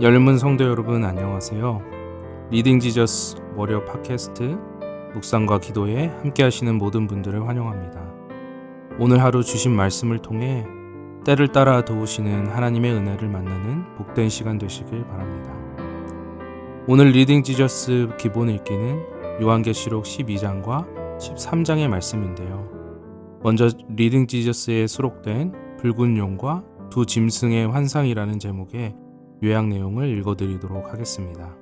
열문 성도 여러분 안녕하세요. 리딩 지저스 월요 팟캐스트 묵상과 기도에 함께 하시는 모든 분들을 환영합니다. 오늘 하루 주신 말씀을 통해 때를 따라 도우시는 하나님의 은혜를 만나는 복된 시간 되시길 바랍니다. 오늘 리딩 지저스 기본 읽기는 요한계시록 12장과 13장의 말씀인데요. 먼저 리딩 지저스에 수록된 붉은 용과 두 짐승의 환상이라는 제목의 요약 내용을 읽어드리도록 하겠습니다.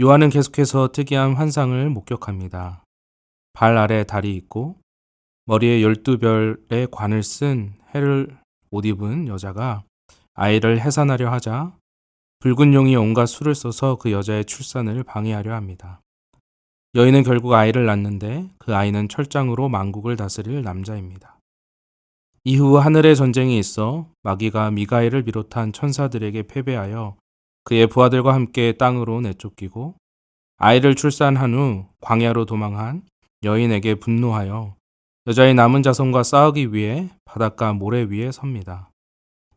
요한은 계속해서 특이한 환상을 목격합니다. 발 아래 달이 있고 머리에 열두 별의 관을 쓴 해를 옷 입은 여자가 아이를 해산하려 하자 붉은 용이 온갖 수를 써서 그 여자의 출산을 방해하려 합니다. 여인은 결국 아이를 낳는데 그 아이는 철장으로 만국을 다스릴 남자입니다. 이후 하늘의 전쟁이 있어 마귀가 미가엘을 비롯한 천사들에게 패배하여 그의 부하들과 함께 땅으로 내쫓기고 아이를 출산한 후 광야로 도망한 여인에게 분노하여 여자의 남은 자손과 싸우기 위해 바닷가 모래 위에 섭니다.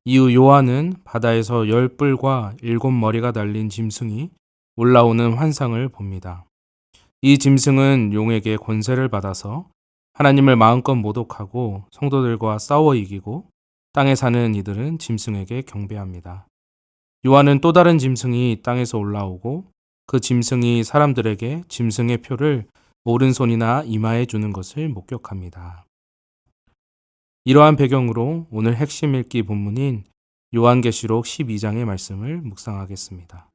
이후 요한은 바다에서 열 뿔과 일곱 머리가 달린 짐승이 올라오는 환상을 봅니다. 이 짐승은 용에게 권세를 받아서 하나님을 마음껏 모독하고 성도들과 싸워 이기고 땅에 사는 이들은 짐승에게 경배합니다. 요한은 또 다른 짐승이 땅에서 올라오고 그 짐승이 사람들에게 짐승의 표를 오른손이나 이마에 주는 것을 목격합니다. 이러한 배경으로 오늘 핵심 읽기 본문인 요한계시록 12장의 말씀을 묵상하겠습니다.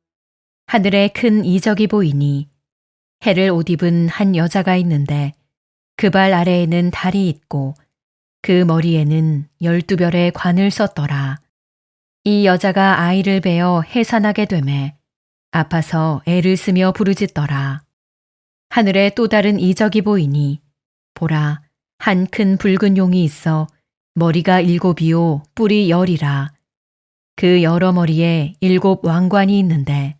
하늘에 큰 이적이 보이니 해를 옷 입은 한 여자가 있는데 그 발 아래에는 달이 있고 그 머리에는 열두 별의 관을 썼더라. 이 여자가 아이를 베어 해산하게 되매 아파서 애를 쓰며 부르짖더라. 하늘에 또 다른 이적이 보이니 보라 한 큰 붉은 용이 있어 머리가 일곱이요 뿔이 열이라. 그 여러 머리에 일곱 왕관이 있는데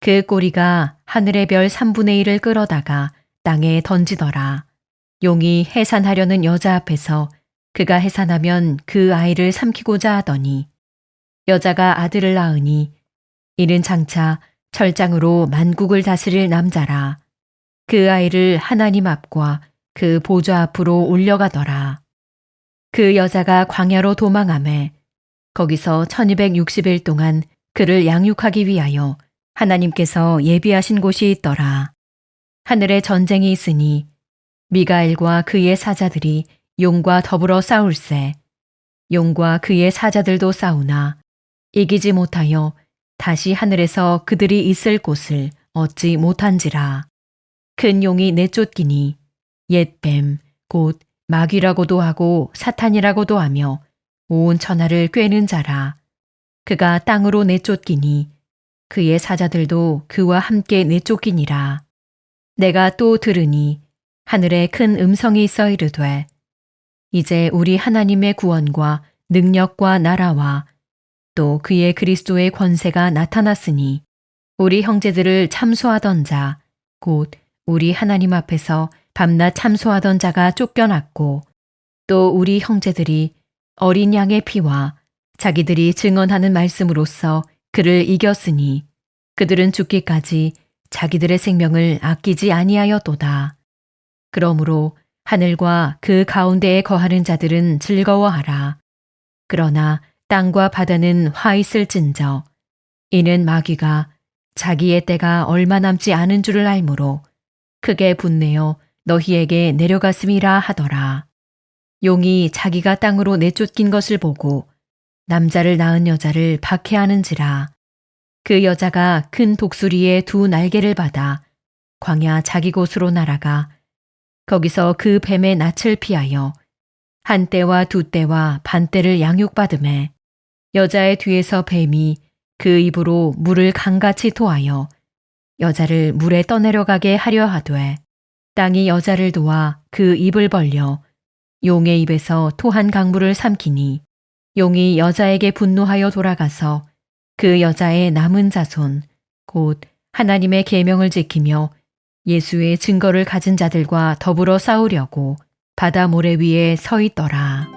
그 꼬리가 하늘의 별 3분의 1을 끌어다가 땅에 던지더라. 용이 해산하려는 여자 앞에서 그가 해산하면 그 아이를 삼키고자 하더니 여자가 아들을 낳으니 이는 장차 철장으로 만국을 다스릴 남자라. 그 아이를 하나님 앞과 그 보좌 앞으로 올려가더라. 그 여자가 광야로 도망함에 거기서 1260일 동안 그를 양육하기 위하여 하나님께서 예비하신 곳이 있더라. 하늘에 전쟁이 있으니 미가엘과 그의 사자들이 용과 더불어 싸울세. 용과 그의 사자들도 싸우나 이기지 못하여 다시 하늘에서 그들이 있을 곳을 얻지 못한지라. 큰 용이 내쫓기니 옛뱀, 곧 마귀라고도 하고 사탄이라고도 하며 온 천하를 꿰는 자라. 그가 땅으로 내쫓기니 그의 사자들도 그와 함께 내쫓기니라. 내가 또 들으니 하늘에 큰 음성이 써 이르되 이제 우리 하나님의 구원과 능력과 나라와 또 그의 그리스도의 권세가 나타났으니 우리 형제들을 참소하던 자 곧 우리 하나님 앞에서 밤낮 참소하던 자가 쫓겨났고 또 우리 형제들이 어린 양의 피와 자기들이 증언하는 말씀으로써 그를 이겼으니 그들은 죽기까지 자기들의 생명을 아끼지 아니하였도다. 그러므로 하늘과 그 가운데에 거하는 자들은 즐거워하라. 그러나 땅과 바다는 화 있을진저 이는 마귀가 자기의 때가 얼마 남지 않은 줄을 알므로 크게 분내어 너희에게 내려갔음이라 하더라. 용이 자기가 땅으로 내쫓긴 것을 보고 남자를 낳은 여자를 박해하는지라. 그 여자가 큰 독수리의 두 날개를 받아 광야 자기 곳으로 날아가 거기서 그 뱀의 낯을 피하여 한 때와 두 때와 반 때를 양육받음에 여자의 뒤에서 뱀이 그 입으로 물을 강같이 토하여 여자를 물에 떠내려가게 하려 하되 땅이 여자를 도와 그 입을 벌려 용의 입에서 토한 강물을 삼키니 용이 여자에게 분노하여 돌아가서 그 여자의 남은 자손 곧 하나님의 계명을 지키며 예수의 증거를 가진 자들과 더불어 싸우려고 바다 모래 위에 서 있더라.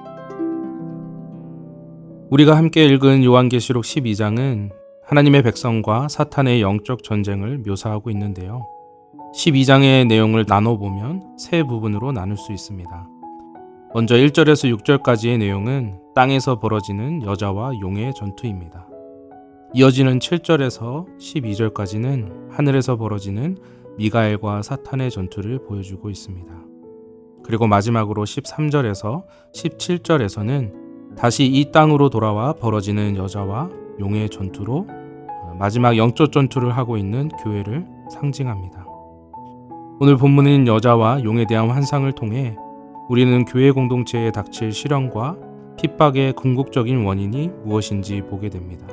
우리가 함께 읽은 요한계시록 12장은 하나님의 백성과 사탄의 영적 전쟁을 묘사하고 있는데요. 12장의 내용을 나눠보면 세 부분으로 나눌 수 있습니다. 먼저 1절에서 6절까지의 내용은 땅에서 벌어지는 여자와 용의 전투입니다. 이어지는 7절에서 12절까지는 하늘에서 벌어지는 미가엘과 사탄의 전투를 보여주고 있습니다. 그리고 마지막으로 13절에서 17절에서는 다시 이 땅으로 돌아와 벌어지는 여자와 용의 전투로 마지막 영적 전투를 하고 있는 교회를 상징합니다. 오늘 본문은 여자와 용에 대한 환상을 통해 우리는 교회 공동체에 닥칠 실현과 핍박의 궁극적인 원인이 무엇인지 보게 됩니다.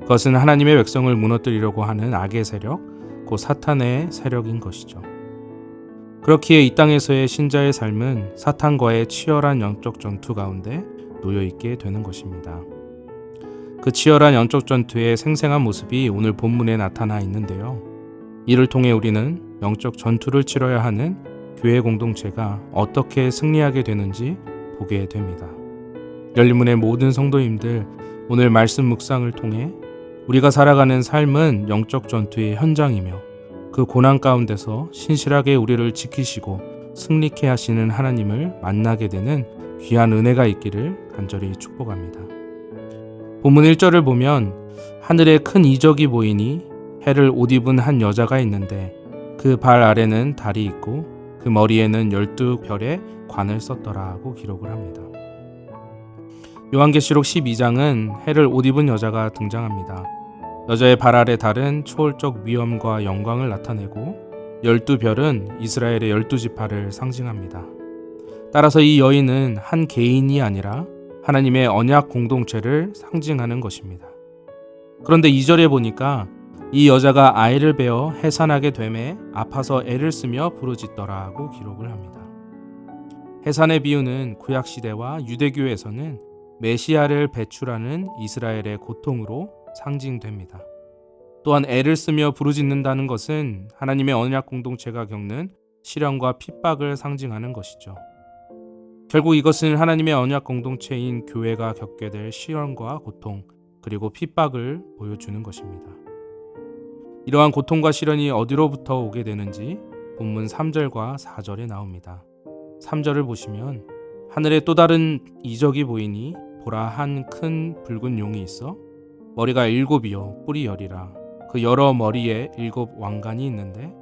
그것은 하나님의 백성을 무너뜨리려고 하는 악의 세력, 곧 사탄의 세력인 것이죠. 그렇기에 이 땅에서의 신자의 삶은 사탄과의 치열한 영적 전투 가운데 놓여 있게 되는 것입니다. 그 치열한 영적 전투의 생생한 모습이 오늘 본문에 나타나 있는데요. 이를 통해 우리는 영적 전투를 치러야 하는 교회 공동체가 어떻게 승리하게 되는지 보게 됩니다. 열린문의 모든 성도님들 오늘 말씀 묵상을 통해 우리가 살아가는 삶은 영적 전투의 현장이며 그 고난 가운데서 신실하게 우리를 지키시고 승리케 하시는 하나님을 만나게 되는 귀한 은혜가 있기를 간절히 축복합니다. 본문 1절을 보면 하늘에 큰 이적이 보이니 해를 옷 입은 한 여자가 있는데 그 발 아래는 달이 있고 그 머리에는 열두 별의 관을 썼더라고 기록을 합니다. 요한계시록 12장은 해를 옷 입은 여자가 등장합니다. 여자의 발 아래 달은 초월적 위엄과 영광을 나타내고 열두 별은 이스라엘의 열두 지파를 상징합니다. 따라서 이 여인은 한 개인이 아니라 하나님의 언약 공동체를 상징하는 것입니다. 그런데 2절에 보니까 이 여자가 아이를 베어 해산하게 됨에 아파서 애를 쓰며 부르짖더라고 기록을 합니다. 해산의 비유는 구약 시대와 유대교에서는 메시아를 배출하는 이스라엘의 고통으로 상징됩니다. 또한 애를 쓰며 부르짖는다는 것은 하나님의 언약 공동체가 겪는 시련과 핍박을 상징하는 것이죠. 결국 이것은 하나님의 언약 공동체인 교회가 겪게 될 시련과 고통 그리고 핍박을 보여주는 것입니다. 이러한 고통과 시련이 어디로부터 오게 되는지 본문 3절과 4절에 나옵니다. 3절을 보시면 하늘에 또 다른 이적이 보이니 보라 한 큰 붉은 용이 있어 머리가 일곱이요 뿔이 열이라 그 여러 머리에 일곱 왕관이 있는데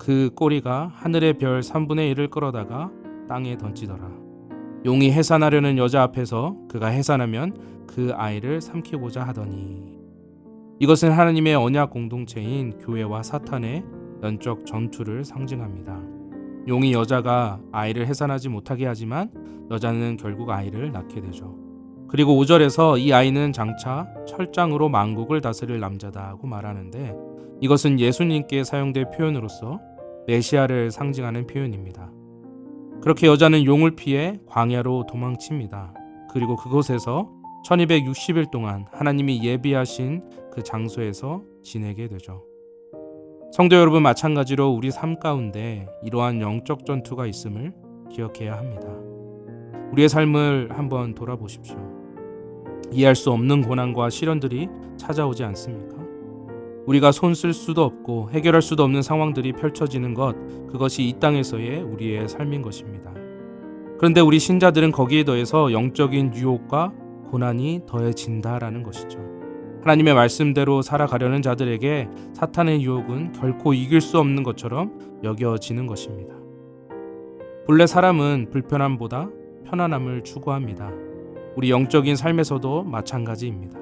그 꼬리가 하늘의 별 3분의 1을 끌어다가 땅에 던지더라 용이 해산하려는 여자 앞에서 그가 해산하면 그 아이를 삼키고자 하더니 이것은 하나님의 언약 공동체인 교회와 사탄의 연적 전투를 상징합니다. 용이 여자가 아이를 해산하지 못하게 하지만 여자는 결국 아이를 낳게 되죠. 그리고 5절에서 이 아이는 장차 철장으로 만국을 다스릴 남자다 하고 말하는데 이것은 예수님께 사용된 표현으로서 메시아를 상징하는 표현입니다. 그렇게 여자는 용을 피해 광야로 도망칩니다. 그리고 그곳에서 1260일 동안 하나님이 예비하신 그 장소에서 지내게 되죠. 성도 여러분 마찬가지로 우리 삶 가운데 이러한 영적 전투가 있음을 기억해야 합니다. 우리의 삶을 한번 돌아보십시오. 이해할 수 없는 고난과 시련들이 찾아오지 않습니까? 우리가 손 쓸 수도 없고 해결할 수도 없는 상황들이 펼쳐지는 것, 그것이 이 땅에서의 우리의 삶인 것입니다. 그런데 우리 신자들은 거기에 더해서 영적인 유혹과 고난이 더해진다라는 것이죠. 하나님의 말씀대로 살아가려는 자들에게 사탄의 유혹은 결코 이길 수 없는 것처럼 여겨지는 것입니다. 본래 사람은 불편함보다 편안함을 추구합니다. 우리 영적인 삶에서도 마찬가지입니다.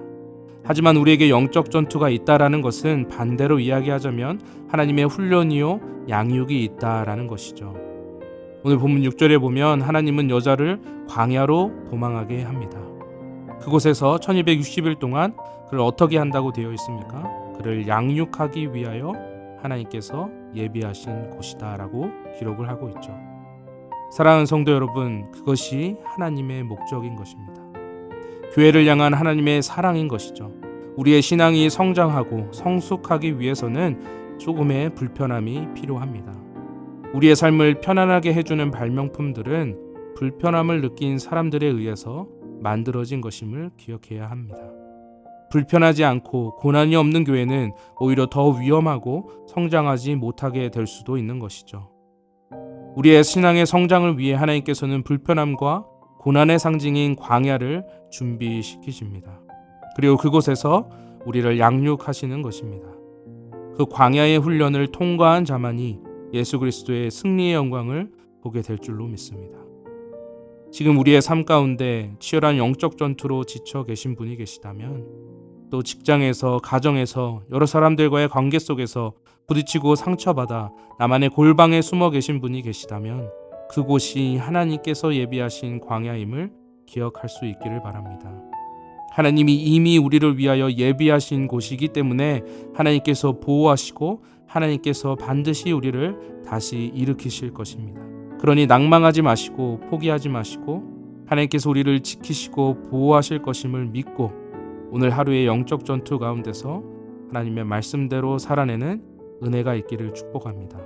하지만 우리에게 영적 전투가 있다라는 것은 반대로 이야기하자면 하나님의 훈련이요 양육이 있다라는 것이죠. 오늘 본문 6절에 보면 하나님은 여자를 광야로 도망하게 합니다. 그곳에서 1260일 동안 그를 어떻게 한다고 되어 있습니까? 그를 양육하기 위하여 하나님께서 예비하신 곳이다라고 기록을 하고 있죠. 사랑하는 성도 여러분, 그것이 하나님의 목적인 것입니다. 교회를 향한 하나님의 사랑인 것이죠. 우리의 신앙이 성장하고 성숙하기 위해서는 조금의 불편함이 필요합니다. 우리의 삶을 편안하게 해주는 발명품들은 불편함을 느낀 사람들에 의해서 만들어진 것임을 기억해야 합니다. 불편하지 않고 고난이 없는 교회는 오히려 더 위험하고 성장하지 못하게 될 수도 있는 것이죠. 우리의 신앙의 성장을 위해 하나님께서는 불편함과 고난의 상징인 광야를 준비시키십니다. 그리고 그곳에서 우리를 양육하시는 것입니다. 그 광야의 훈련을 통과한 자만이 예수 그리스도의 승리의 영광을 보게 될 줄로 믿습니다. 지금 우리의 삶 가운데 치열한 영적 전투로 지쳐 계신 분이 계시다면 또 직장에서 가정에서 여러 사람들과의 관계 속에서 부딪히고 상처받아 나만의 골방에 숨어 계신 분이 계시다면 그곳이 하나님께서 예비하신 광야임을 기억할 수 있기를 바랍니다. 하나님이 이미 우리를 위하여 예비하신 곳이기 때문에 하나님께서 보호하시고 하나님께서 반드시 우리를 다시 일으키실 것입니다. 그러니 낭망하지 마시고 포기하지 마시고 하나님께서 우리를 지키시고 보호하실 것임을 믿고 오늘 하루의 영적 전투 가운데서 하나님의 말씀대로 살아내는 은혜가 있기를 축복합니다.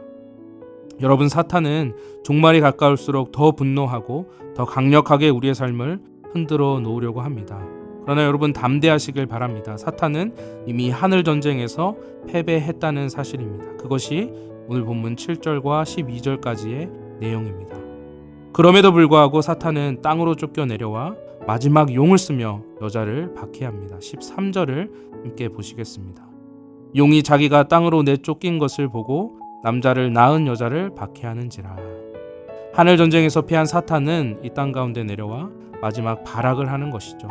여러분 사탄은 종말이 가까울수록 더 분노하고 더 강력하게 우리의 삶을 흔들어 놓으려고 합니다. 그러나 여러분 담대하시길 바랍니다. 사탄은 이미 하늘 전쟁에서 패배했다는 사실입니다. 그것이 오늘 본문 7절과 12절까지의 내용입니다. 그럼에도 불구하고 사탄은 땅으로 쫓겨 내려와 마지막 용을 쓰며 여자를 박해합니다. 13절을 함께 보시겠습니다. 용이 자기가 땅으로 내쫓긴 것을 보고 남자를 낳은 여자를 박해하는지라. 하늘 전쟁에서 패한 사탄은 이 땅 가운데 내려와 마지막 발악을 하는 것이죠.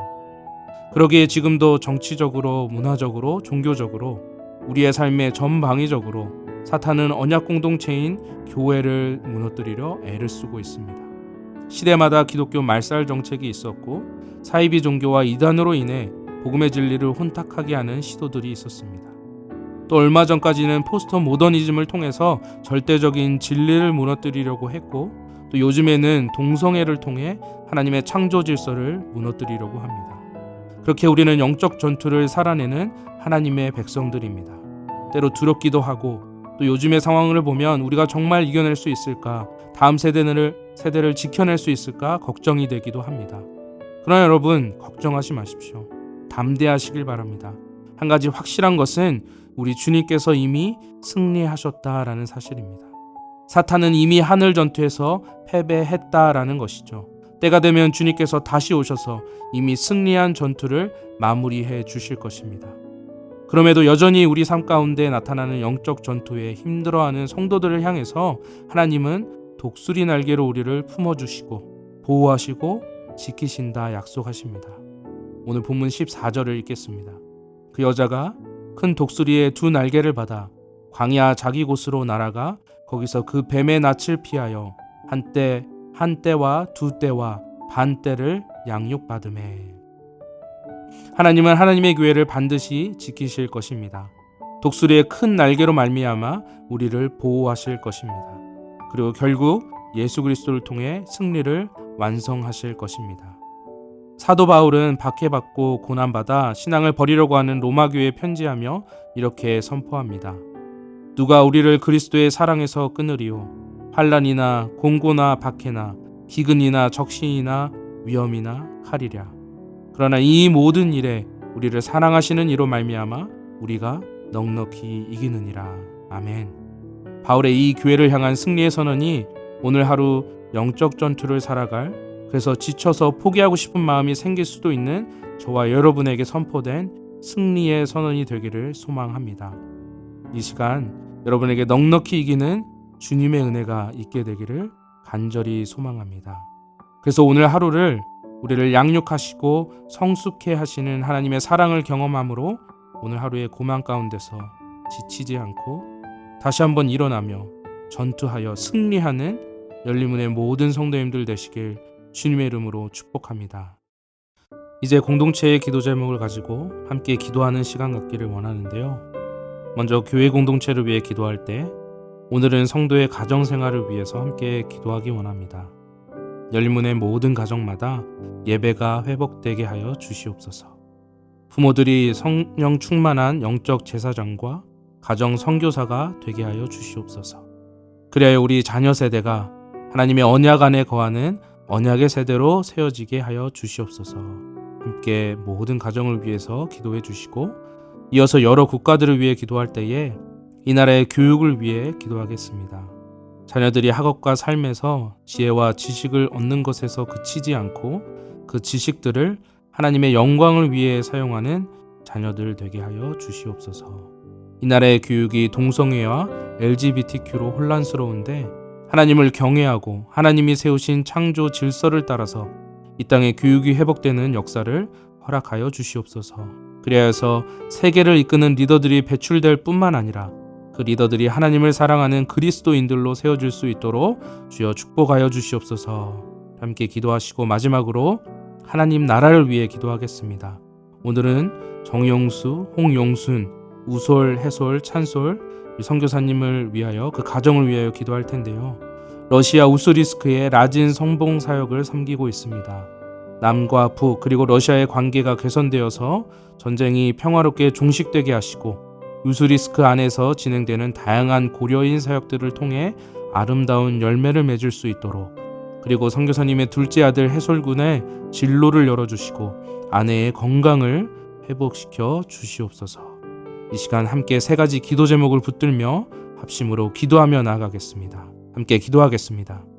그러기에 지금도 정치적으로, 문화적으로, 종교적으로 우리의 삶의 전방위적으로 사탄은 언약 공동체인 교회를 무너뜨리려 애를 쓰고 있습니다. 시대마다 기독교 말살 정책이 있었고 사이비 종교와 이단으로 인해 복음의 진리를 혼탁하게 하는 시도들이 있었습니다. 또 얼마 전까지는 포스터 모더니즘을 통해서 절대적인 진리를 무너뜨리려고 했고 또 요즘에는 동성애를 통해 하나님의 창조 질서를 무너뜨리려고 합니다. 그렇게 우리는 영적 전투를 살아내는 하나님의 백성들입니다. 때로 두렵기도 하고 또 요즘의 상황을 보면 우리가 정말 이겨낼 수 있을까? 다음 세대를 세대를 지켜낼 수 있을까? 걱정이 되기도 합니다. 그러나 여러분 걱정하지 마십시오. 담대하시길 바랍니다. 한 가지 확실한 것은 우리 주님께서 이미 승리하셨다라는 사실입니다. 사탄은 이미 하늘 전투에서 패배했다라는 것이죠. 때가 되면 주님께서 다시 오셔서 이미 승리한 전투를 마무리해 주실 것입니다. 그럼에도 여전히 우리 삶 가운데 나타나는 영적 전투에 힘들어하는 성도들을 향해서 하나님은 독수리 날개로 우리를 품어주시고 보호하시고 지키신다 약속하십니다. 오늘 본문 14절을 읽겠습니다. 그 여자가 큰 독수리의 두 날개를 받아 광야 자기 곳으로 날아가 거기서 그 뱀의 낯을 피하여 한때 한 때와 두 때와 반 때를 양육받음에 하나님은 하나님의 교회를 반드시 지키실 것입니다. 독수리의 큰 날개로 말미암아 우리를 보호하실 것입니다. 그리고 결국 예수 그리스도를 통해 승리를 완성하실 것입니다. 사도 바울은 박해받고 고난받아 신앙을 버리려고 하는 로마 교회에 편지하며 이렇게 선포합니다. 누가 우리를 그리스도의 사랑에서 끊으리요 환란이나 공고나 박해나 기근이나 적신이나 위험이나 칼이랴. 그러나 이 모든 일에 우리를 사랑하시는 이로 말미암아 우리가 넉넉히 이기느니라. 아멘. 바울의 이 교회를 향한 승리의 선언이 오늘 하루 영적 전투를 살아갈 그래서 지쳐서 포기하고 싶은 마음이 생길 수도 있는 저와 여러분에게 선포된 승리의 선언이 되기를 소망합니다. 이 시간 여러분에게 넉넉히 이기는 주님의 은혜가 있게 되기를 간절히 소망합니다. 그래서 오늘 하루를 우리를 양육하시고 성숙해 하시는 하나님의 사랑을 경험함으로 오늘 하루의 고만 가운데서 지치지 않고 다시 한번 일어나며 전투하여 승리하는 열리문의 모든 성도님들 되시길 주님의 이름으로 축복합니다. 이제 공동체의 기도 제목을 가지고 함께 기도하는 시간 갖기를 원하는데요. 먼저 교회 공동체를 위해 기도할 때 오늘은 성도의 가정 생활을 위해서 함께 기도하기 원합니다. 열문의 모든 가정마다 예배가 회복되게 하여 주시옵소서. 부모들이 성령 충만한 영적 제사장과 가정 선교사가 되게 하여 주시옵소서. 그래야 우리 자녀 세대가 하나님의 언약 안에 거하는 언약의 세대로 세워지게 하여 주시옵소서. 함께 모든 가정을 위해서 기도해 주시고 이어서 여러 국가들을 위해 기도할 때에 이 나라의 교육을 위해 기도하겠습니다. 자녀들이 학업과 삶에서 지혜와 지식을 얻는 것에서 그치지 않고 그 지식들을 하나님의 영광을 위해 사용하는 자녀들 되게 하여 주시옵소서. 이 나라의 교육이 동성애와 LGBTQ로 혼란스러운데 하나님을 경외하고 하나님이 세우신 창조 질서를 따라서 이 땅의 교육이 회복되는 역사를 허락하여 주시옵소서. 그리하여서 세계를 이끄는 리더들이 배출될 뿐만 아니라 그 리더들이 하나님을 사랑하는 그리스도인들로 세워질 수 있도록 주여 축복하여 주시옵소서. 함께 기도하시고 마지막으로 하나님 나라를 위해 기도하겠습니다. 오늘은 정영수, 홍용순, 우솔, 해솔, 찬솔 이 선교사님을 위하여 그 가정을 위하여 기도할 텐데요. 러시아 우스리스크의 라진 성봉 사역을 섬기고 있습니다. 남과 북 그리고 러시아의 관계가 개선되어서 전쟁이 평화롭게 종식되게 하시고 우스리스크 안에서 진행되는 다양한 고려인 사역들을 통해 아름다운 열매를 맺을 수 있도록 그리고 선교사님의 둘째 아들 해솔군의 진로를 열어주시고 아내의 건강을 회복시켜 주시옵소서. 이 시간 함께 세 가지 기도 제목을 붙들며 합심으로 기도하며 나아가겠습니다. 함께 기도하겠습니다.